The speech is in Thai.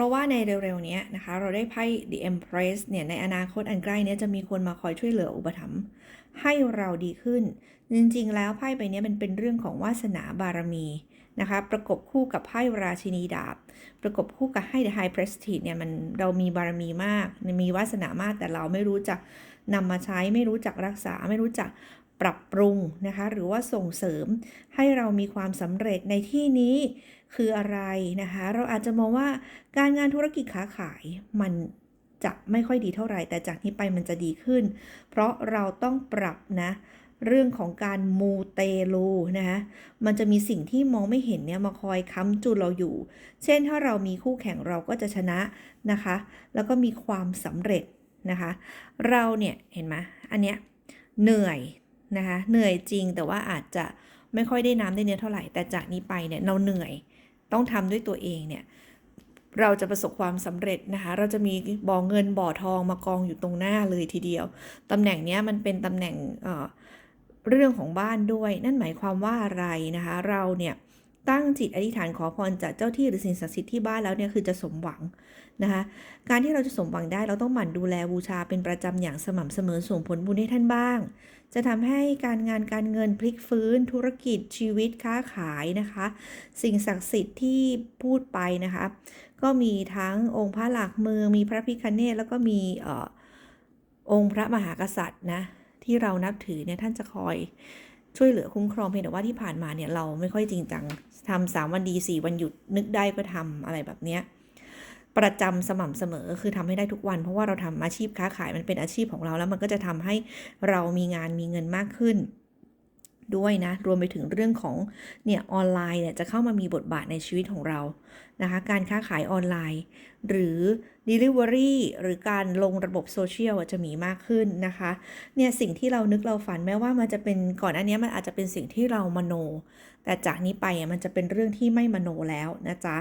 ราะว่าในเร็วๆเนี้ยนะคะ เราได้ไพ่ The Empress เนี่ยในอนาคตอันใกล้นี้จะมีคนมาคอยช่วยเหลืออุปถัมภ์ให้เราดีขึ้น จริงๆ แล้วไพ่ใบนี้มันเป็นเรื่องของวาสนาบารมีนะคะ ประกบคู่กับไพ่ราชินีดาบ ประกบคู่กับให้ The High Prestige เนี่ยมันเรามีบารมีมาก มีวาสนามากแต่เราไม่รู้จักนำมาใช้ไม่รู้จักรักษาไม่รู้จัก ปรับปรุงนะคะหรือว่าส่งเสริมให้เรามีความสำเร็จในที่นี้คืออะไรนะคะเราอาจจะมองว่าการงานธุรกิจค้าขายมันจะไม่ค่อยดีเท่าไหร่ แต่จากนี้ไปมันจะดีขึ้น เพราะเราต้องปรับนะเรื่องของการมูเตลูนะคะมันจะมีสิ่งที่มองไม่เห็นเนี่ยมาคอยค้ำจุนเราอยู่ เช่นถ้าเรามีคู่แข่งเราก็จะชนะนะคะ แล้วก็มีความสำเร็จนะคะ เราเนี่ยเห็นไหมอันเนี้ยเหนื่อย นะคะเหนื่อยจริงแต่ว่าอาจจะไม่ค่อยได้น้ำได้เนื้อเท่าไหร่ แต่จากนี้ไปเนี่ยเราเหนื่อยต้องทำด้วยตัวเองเนี่ยเราจะประสบความสำเร็จนะคะ เราจะมีบ่อเงินบ่อทองมากองอยู่ตรงหน้าเลยทีเดียวตำแหน่งเนี้ยมันเป็นตำแหน่งเเรื่องของบ้านด้วย นั่นหมายความว่าอะไรนะคะ เราเนี่ย ตั้งจิตอธิษฐานขอพรจากเจ้าที่หรือสิ่งศักดิ์สิทธิ์ที่บ้านแล้วเนี่ยคือจะสมหวังนะคะการที่เราจะสมหวังได้เราต้องหมั่นดูแลบูชาเป็นประจำอย่างสม่ำเสมอส่งผลบุญให้ท่านบ้าง จะทำให้การงานการเงินพลิกฟื้น ธุรกิจชีวิตค้าขายนะคะ สิ่งศักดิ์สิทธิ์ที่พูดไปนะคะก็มีทั้งองค์พระหลักเมืองมีพระพิคเนตแล้วก็มีออองค์พระมหากษัตริย์นะที่เรานับถือเนี่ยท่านจะคอย ช่วยเหลือคุ้มครองเพียงแต่ว่าที่ผ่านมาเนี่ยเราไม่ค่อยจริงจังทำสามวันดีสี่วันหยุดนึกได้ก็ทำอะไรแบบเนี้ยประจำสม่ำเสมอคือทำให้ได้ทุกวัน เพราะว่าเราทำอาชีพค้าขายมันเป็นอาชีพของเราแล้วมันก็จะทำให้เรามีงานมีเงินมากขึ้น ด้วยนะ รวมไปถึงเรื่องของเนี่ยออนไลน์เนี่ยจะเข้ามามีบทบาทในชีวิตของเรานะคะ การค้าขายออนไลน์ หรือ Delivery หรือการลงระบบโซเชียลจะมีมากขึ้นนะคะ เนี่ยสิ่งที่เรานึกเราฝันแม้ว่ามันจะเป็นก่อนอันนี้มันอาจจะเป็นสิ่งที่เรามโน แต่จากนี้ไปมันจะเป็นเรื่องที่ไม่มโนแล้วนะจ๊ะ